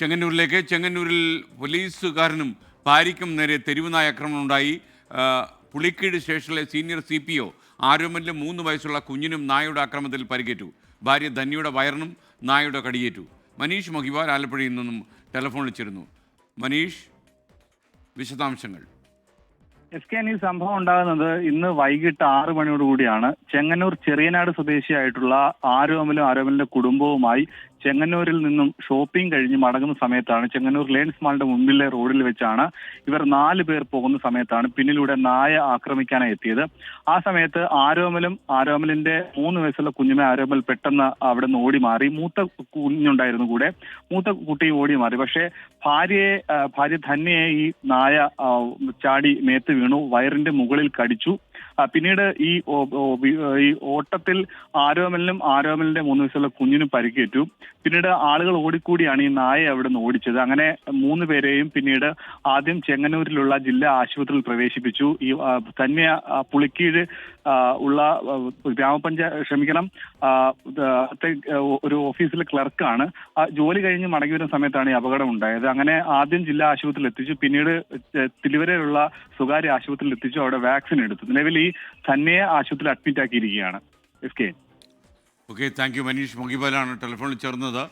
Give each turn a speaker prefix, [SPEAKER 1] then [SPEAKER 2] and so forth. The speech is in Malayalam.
[SPEAKER 1] ചെങ്ങന്നൂരിലേക്ക്. ചെങ്ങന്നൂരിൽ പോലീസുകാരനും ഭാര്യയ്ക്കും നേരെ തെരുവുനായ ആക്രമണം ഉണ്ടായി. പുളിക്കീട് സ്റ്റേഷനിലെ സീനിയർ സി പി ഒ ആരോമലിലെ മൂന്ന് വയസ്സുള്ള കുഞ്ഞിനും നായയുടെ ആക്രമണത്തിൽ പരിക്കേറ്റു. ഭാര്യ ധന്യയുടെ വയറിനും നായയുടെ കടിയേറ്റു. മനീഷ് മഹിവാൽ ആലപ്പുഴയിൽ നിന്നും ടെലഫോൺ വിളിച്ചിരുന്നു മനീഷ് വിശദാംശങ്ങൾ.
[SPEAKER 2] എസ് കെ ഈ സംഭവം ഉണ്ടാകുന്നത് ഇന്ന് വൈകിട്ട് ആറു മണിയോടുകൂടിയാണ് ചെങ്ങന്നൂർ ചെറിയനാട് സ്വദേശിയായിട്ടുള്ള ആരോമലും ആരോമലിന്റെ കുടുംബവുമായി ചെങ്ങന്നൂരിൽ നിന്നും ഷോപ്പിംഗ് കഴിഞ്ഞ് മടങ്ങുന്ന സമയത്താണ് ചെങ്ങന്നൂർ ലേൺസ് മാളിന്റെ മുമ്പിലെ റോഡിൽ വെച്ചാണ് ഇവർ നാല് പേർ പോകുന്ന സമയത്താണ് പിന്നിലൂടെ നായ ആക്രമിക്കാനായി എത്തിയത്. ആ സമയത്ത് ആരോമലും ആരോമലിന്റെ മൂന്ന് വയസ്സുള്ള കുഞ്ഞുമേ ആരോമൽ പെട്ടെന്ന് അവിടെ നിന്ന് ഓടി മാറി. മൂത്ത കുഞ്ഞുണ്ടായിരുന്നു കൂടെ. മൂത്ത കുട്ടിയും ഓടി മാറി. പക്ഷേ ഭാര്യയെ ഭാര്യ ധന്യയെ ഈ നായ ചാടി മേത്ത് വീണു വയറിന്റെ മുകളിൽ കടിച്ചു. പിന്നീട് ഈ ഈ ഓട്ടത്തിൽ ആരോമലിനും ആരോമലിന്റെ മൂന്ന് വയസ്സുള്ള കുഞ്ഞിനും പരിക്കേറ്റു. പിന്നീട് ആളുകൾ ഓടിക്കൂടിയാണ് ഈ നായയെ അവിടെ നിന്ന് ഓടിച്ചത്. അങ്ങനെ മൂന്ന് പേരെയും പിന്നീട് ആദ്യം ചെങ്ങന്നൂരിലുള്ള ജില്ലാ ആശുപത്രിയിൽ പ്രവേശിപ്പിച്ചു. ഈ തന്നെ പുളിക്കീഴ് ഉള്ള ഗ്രാമപഞ്ചായത്ത് ക്ഷമിക്കണം ഒരു ഓഫീസിലെ ക്ലർക്കാണ് ജോലി കഴിഞ്ഞ് മടങ്ങി വരുന്ന സമയത്താണ് ഈ അപകടം ഉണ്ടായത് അങ്ങനെ ആദ്യം ജില്ലാ ആശുപത്രിയിൽ എത്തിച്ചു. പിന്നീട് തിരുവരയിലുള്ള സ്വകാര്യ ആശുപത്രിയിൽ എത്തിച്ചു. അവിടെ വാക്സിൻ എടുത്തു. നിലവിൽ ഈ തന്നെ ആശുപത്രിയിൽ അഡ്മിറ്റ് ആക്കിയിരിക്കുകയാണ്. S K.
[SPEAKER 1] Okay thank you Manish. മുഖിബാലാണ് ടെലിഫോണിൽ ചേർന്നത്.